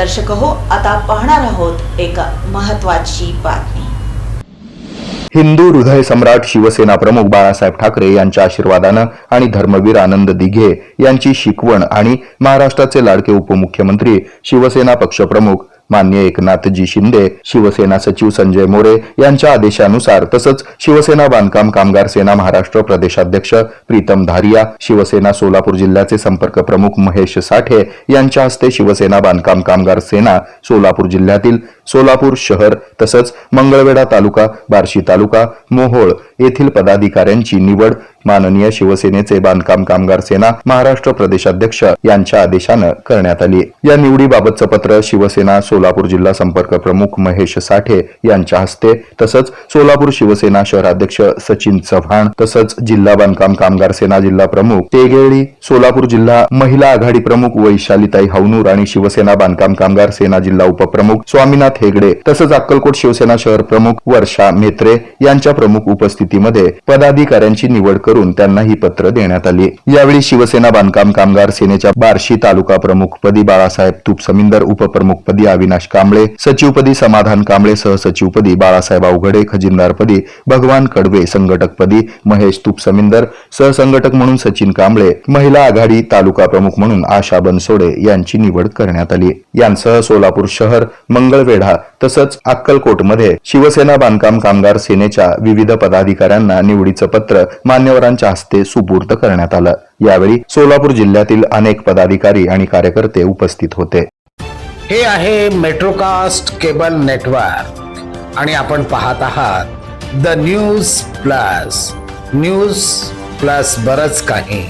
दर्शक हो आता पाहणार आहोत एक महत्वाची बातमी. हिंदू हृदय सम्राट शिवसेना प्रमुख बाळासाहेब ठाकरे यांच्या आशीर्वादानं आणि धर्मवीर आनंद दिघे यांची शिकवण आणि महाराष्ट्राचे लाडके उपमुख्यमंत्री शिवसेना पक्षप्रमुख मान्य एकनाथजी शिंदे शिवसेना सचिव संजय मोरे यांच्या आदेशानुसार तसंच शिवसेना बांधकाम कामगार सेना महाराष्ट्र प्रदेशाध्यक्ष प्रीतम धारिया शिवसेना सोलापूर जिल्ह्याचे संपर्क प्रमुख महेश साठे यांच्या हस्ते शिवसेना बांधकाम कामगार सेना सोलापूर जिल्ह्यातील सोलापूर शहर तसंच मंगळवेढा तालुका बार्शी तालुका मोहोळ येथील पदाधिकाऱ्यांची निवड माननीय शिवसेनेचे बांधकाम कामगार सेना महाराष्ट्र प्रदेशाध्यक्ष यांच्या आदेशानं करण्यात आली. या निवडीबाबतचं पत्र शिवसेना सोलापूर जिल्हा संपर्क प्रमुख महेश साठे यांच्या हस्ते तसंच सोलापूर शिवसेना शहराध्यक्ष सचिन चव्हाण तसंच जिल्हा बांधकाम कामगार सेना जिल्हा प्रमुख तेगेळी सोलापूर जिल्हा महिला आघाडी प्रमुख वैशालीताई हवनूर आणि शिवसेना बांधकाम कामगार सेना जिल्हा उपप्रमुख स्वामीनाथ हेगडे तसंच अक्कलकोट शिवसेना शहर प्रमुख वर्षा मेत्रे यांच्या प्रमुख उपस्थितीमध्ये पदाधिकाऱ्यांची निवड करून त्यांना ही पत्र देण्यात आली. यावेळी शिवसेना बांधकाम कामगार सेनेच्या बार्शी तालुका प्रमुखपदी बाळासाहेब तुपसमिंदर उपप्रमुखपदी अविनाश कांबळे सचिवपदी समाधान कांबळे सहसचिवपदी बाळासाहेब अवघडे खजिनदारपदी भगवान कडवे संघटकपदी महेश तुपसमिंदर सहसंघटक म्हणून सचिन कांबळे महिला आघाडी तालुका प्रमुख म्हणून आशा बनसोडे यांची निवड करण्यात आली. यांसह सोलापूर शहर मंगळवेढा तसंच अक्कलकोटमध्ये शिवसेना बांधकाम कामगार सेनेच्या विविध पदाधिकाऱ्यांना निवडीचं पत्र मान्यवर मान्यवरांच्या हस्ते सुपूर्द करण्यात आलं. यावेळी सोलापूर जिल्ह्यातील अनेक पदाधिकारी आणि कार्यकर्ते उपस्थित होते. हे आहे मेट्रोकास्ट केबल नेटवर्क. आणि आपण पाहत आहात the news plus. News plus बरच काही.